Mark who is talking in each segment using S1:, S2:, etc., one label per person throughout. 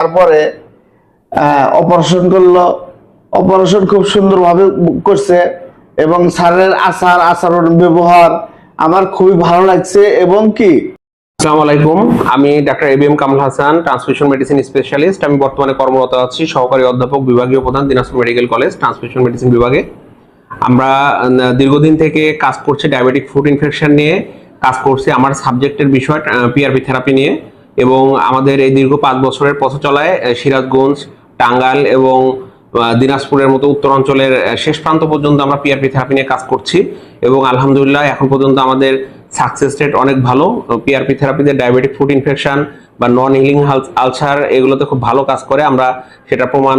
S1: তারপরে অপারেশন করল। অপারেশন খুব সুন্দরভাবে করছে এবং স্যারের আচার, আচরণ, ব্যবহার আমার খুবই ভালো লাগছে এবং কি?
S2: আসসালামু আলাইকুম। আমি doctor A B M Kamal Hasan transmission medicine specialist. আমি বর্তমানে কর্মরত আছি সহকারী অধ্যাপক, বিভাগীয় প্রধান, Dinajpur medical college transmission medicine বিভাগে। আমরা দীর্ঘদিন থেকে কাজ করছি ডায়াবেটিক ফুড ইনফেকশন নিয়ে। কাজ করছি আমার সাবজেক্টের বিষয় পিআরপি থেরাপি নিয়ে। এবং আমাদের এই দীর্ঘ পাঁচ বছরের পথ চলায় সিরাজগঞ্জ, টাঙ্গাইল এবং দিনাজপুরের মতো উত্তর অঞ্চলের শেষ প্রান্ত পর্যন্ত আমরা পিআরপি থেরাপি নিয়ে কাজ করছি এবং আলহামদুলিল্লাহ এখন পর্যন্ত আমাদের সাকসেস রেট অনেক ভালো। পিআরপি থেরাপিতে ডায়াবেটিক ফুড ইনফেকশন বা নন হিলিং আলসার এগুলোতে খুব ভালো কাজ করে। আমরা সেটা প্রমাণ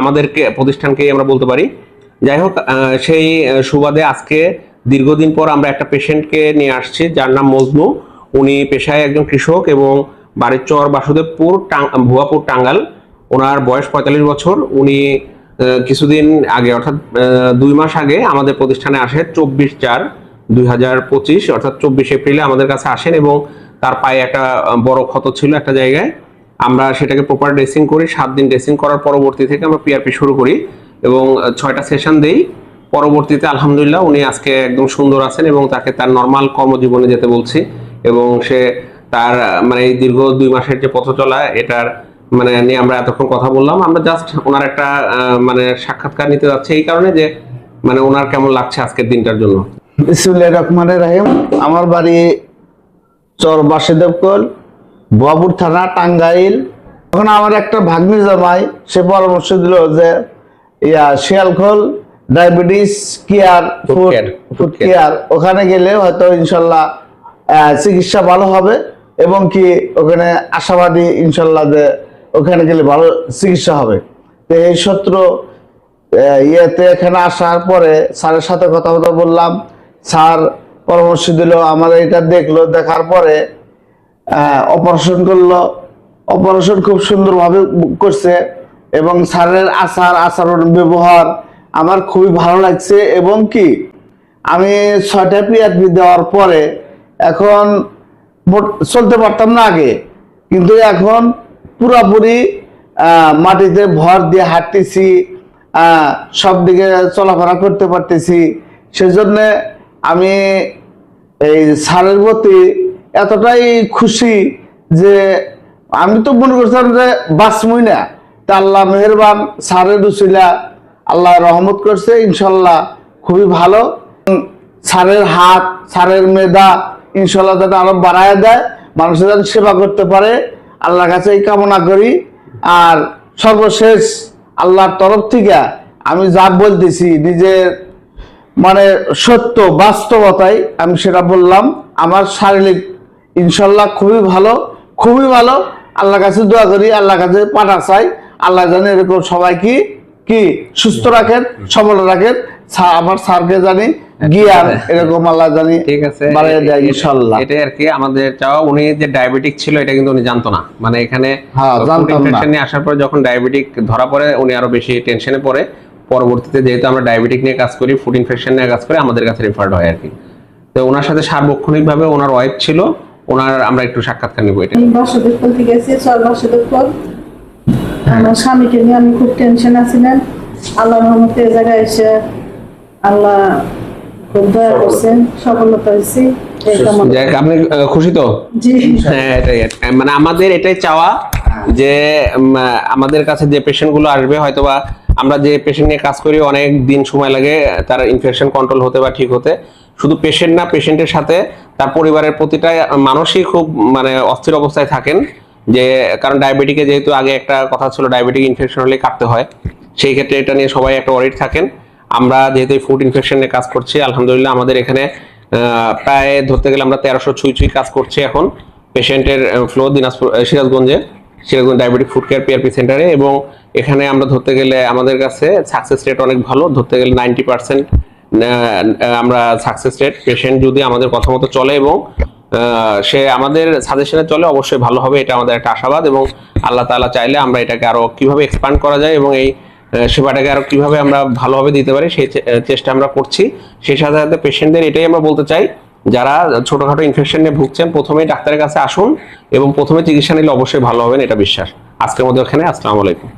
S2: আমাদেরকে, প্রতিষ্ঠানকেই আমরা বলতে পারি। যাই হোক সেই সুবাদে আজকে দীর্ঘদিন পর আমরা একটা পেশেন্টকে নিয়ে আসছি, যার নাম মজনু। উনি পেশায় একজন কৃষক এবং বাড়ির চর বাসুদেবপুর ভুয়াপুর টাঙ্গাল। ওনার বয়স পঁয়তাল্লিশ বছর। উনি কিছুদিন আগে, অর্থাৎ দুই মাস আগে আমাদের প্রতিষ্ঠানে আসে চব্বিশ চার দুই হাজার পঁচিশ, অর্থাৎ চব্বিশ এপ্রিলে আমাদের কাছে আসেন এবং তার পায়ে একটা বড় ক্ষত ছিল একটা জায়গায়। আমরা সেটাকে প্রপার ড্রেসিং করি। সাত দিন ড্রেসিং করার পরবর্তী থেকে আমরা পিআরপি শুরু করি এবং ছয়টা সেশন দেই। পরবর্তীতে আলহামদুলিল্লাহ উনি আজকে একদম সুন্দর আছেন এবং তাকে তার নর্মাল কর্মজীবনে যেতে বলছি এবং সে তার মানে এই দীর্ঘ দুই মাসের যে পথ চলা এটার মানে নিয়ে আমরা এতক্ষণ কথা বললাম। আমরা জাস্ট ওনার একটা মানে সাক্ষাৎকার নিতে যাচ্ছি এই কারণে যে মানে ওনার কেমন লাগছে আজকের দিনটার জন্য?
S1: বিসমুল্লাহ রহমানের রাহিম। আমার বাড়ি চর বাসুদেবকল বাবুর থানা টাঙ্গাইল। এখন আমার একটা ভাগ্নি জামাই সে পরামর্শ দিল যে ইয়া Shiyalkhol diabetes care food food care ওখানে গেলে হয়তো ইনশাল্লাহ চিকিৎসা ভালো হবে। এবং কি ওখানে আশাবাদী ইনশাল্লাহ যে ওখানে গেলে ভালো চিকিৎসা হবে। তো এই সূত্র ইয়েতে এখানে আসার পরে স্যারের সাথে কথা কথা বললাম। স্যার পরামর্শ দিল, আমাদের এটা দেখল, দেখার পরে অপারেশন করল। অপারেশন খুব সুন্দরভাবে করছে এবং স্যারের আচার, আচরণ, ব্যবহার আমার খুবই ভালো লাগছে এবং কি আমি ছয়টা পিআরপি দেওয়ার পরে এখন চলতে পারতাম না আগে। কিন্তু এখন পুরাপুরি মাটিতে ভর দিয়ে হাঁটতেছি সব দিকে চলাফেরা করতে পারতেছি। সেজন্য আমি এই সারের প্রতি এতটাই খুশি যে আমি তো মনে করছিলাম যে বাঁচমই না। তা আল্লাহ মেহরবান সারের রুসিলা আল্লাহ রহমত করছে, ইনশাল্লাহ খুবই ভালো। সারের হাত সারের মেধা ইনশাল্লাহ যাতে আরও বাড়ায় দেয়, মানুষের যেন সেবা করতে পারে। আল্লাহর কাছে এই কামনা করি। আর সর্বশেষ আল্লাহর তরফ থেকে আমি যা বলতেছি, নিজের মানে সত্য বাস্তবতায় আমি সেটা বললাম। আমার শারীরিক ইনশাল্লাহ খুবই ভালো খুবই ভালো। আল্লাহর কাছে দোয়া করি, আল্লাহর কাছে পাঠা চাই। আল্লাহ জানে এরকম সবাইকে কি কি সুস্থ রাখেন, সবল রাখেন। আমার স্যারকে জানি জ্ঞান এরকম আল্লাহ জানি
S2: ঠিক আছে।
S1: বাড়িয়ে দেয়
S2: এ- এটাই আর কি আমাদের চাওয়া উনি যে ডায়াবেটিক ছিল এটা কিন্তু উনি জানতো না। মানে এখানে
S1: হ্যাঁ,
S2: food
S1: না।
S2: নিয়ে আসার পরে যখন ডায়াবেটিক ধরা পড়ে উনি আরও বেশি টেনশনে পড়ে। পরবর্তীতে যেহেতু আমরা ডায়াবেটিক নিয়ে কাজ করি ফুড ইনফেকশন নিয়ে কাজ করি আমাদের কাছে রেফার্ড হয় আর কি। তো ওনার সাথে সার্বক্ষণিক ভাবে ওনার ওয়াইফ ছিল ওনার আমরা একটু সাক্ষাৎকার নিব এটা
S3: আমি বাসুদেবপুর থেকে এসেছি চর বাসুদেবপুর আমার স্বামীকে নিয়ে আমি খুব টেনশন আছিলাম আল্লাহ রহমতে জায়গায় এসে আল্লাহ খুব দয়া করছেন সফলতা হয়েছি এই কামনা
S2: যাক আপনি খুশি তো? হ্যাঁ এটাই। মানে আমাদের এটাই চাওয়া যে আমাদের কাছে যে পেশেন্টগুলো আসবে হয়তোবা আমরা যে পেশেন্ট নিয়ে কাজ করি অনেক দিন সময় লাগে তার ইনফেকশন কন্ট্রোল হতে বা ঠিক হতে। শুধু পেশেন্ট না পেশেন্টের সাথে তার পরিবারের প্রতিটা মানুষই খুব মানে অস্থির অবস্থায় থাকেন। যে কারণ ডায়াবেটিকে যেহেতু আগে একটা কথা ছিল ডায়াবেটিক ইনফেকশন হলে কাটতে হয়। সেই ক্ষেত্রে এটা নিয়ে সবাই একটা ওয়ারিড থাকেন। আমরা যেহেতু ফুড ইনফেকশন নিয়ে কাজ করছি, আলহামদুলিল্লাহ আমাদের এখানে প্রায় ধরতে গেলে আমরা তেরোশো ছুঁই ছুঁই কাজ করছি এখন পেশেন্টের ফ্লো দিনাজপুর সিরাজগঞ্জে, Sirajganj diabetic food care PRP সেন্টারে এবং এখানে আমরা ধরতে গেলে আমাদের কাছে সাকসেস রেট অনেক ভালো, ধরতে গেলে নাইনটি পার্সেন্ট আমরা সাকসেস রেট পেশেন্ট যদি আমাদের কথা মতো চলে এবং সে আমাদের সাজেশনে চলে অবশ্যই ভালো হবে, এটা আমাদের একটা আশাবাদ এবং আল্লাহ তাআলা চাইলে আমরা এটাকে আরও কীভাবে এক্সপান্ড করা যায় এবং এই সেবাটাকে আরও কীভাবে আমরা ভালোভাবে দিতে পারি, সেই চেষ্টা আমরা করছি। সেই সাথে সাথে পেশেন্টদের এটাই আমরা বলতে চাই, যারা ছোটখাটো ইনফেকশন নিয়ে ভুগছেন প্রথমে ডাক্তারের কাছে আসুন এবং প্রথমে চিকিৎসা নিলে অবশ্যই ভালো হবেন, এটা বিশ্বাস। আজকের মধ্যে ওখানে, আসসালামু আলাইকুম।